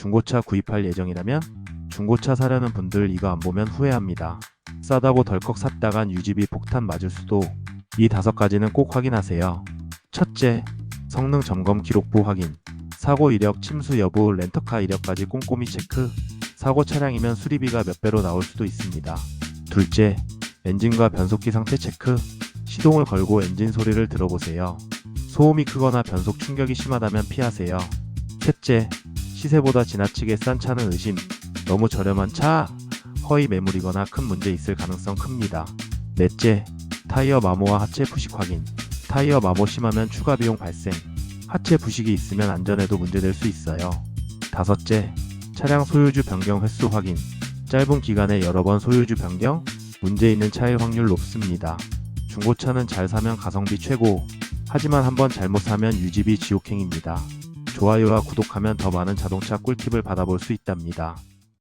중고차 구입할 예정이라면 중고차 사려는 분들 이거 안 보면 후회합니다. 싸다고 덜컥 샀다간 유지비 폭탄 맞을 수도 이 다섯 가지는 꼭 확인하세요. 첫째, 성능 점검 기록부 확인. 사고 이력, 침수 여부, 렌터카 이력까지 꼼꼼히 체크. 사고 차량이면 수리비가 몇 배로 나올 수도 있습니다. 둘째, 엔진과 변속기 상태 체크. 시동을 걸고 엔진 소리를 들어보세요. 소음이 크거나 변속 충격이 심하다면 피하세요. 셋째, 시세보다 지나치게 싼 차는 의심. 너무 저렴한 차, 허위 매물이거나 큰 문제 있을 가능성 큽니다. 넷째, 타이어 마모와 하체 부식 확인. 타이어 마모 심하면 추가 비용 발생. 하체 부식이 있으면 안전에도 문제될 수 있어요. 다섯째, 차량 소유주 변경 횟수 확인. 짧은 기간에 여러 번 소유주 변경, 문제 있는 차일 확률 높습니다. 중고차는 잘 사면 가성비 최고. 하지만 한번 잘못 사면 유지비 지옥행입니다. 좋아요와 구독하면 더 많은 자동차 꿀팁을 받아볼 수 있답니다.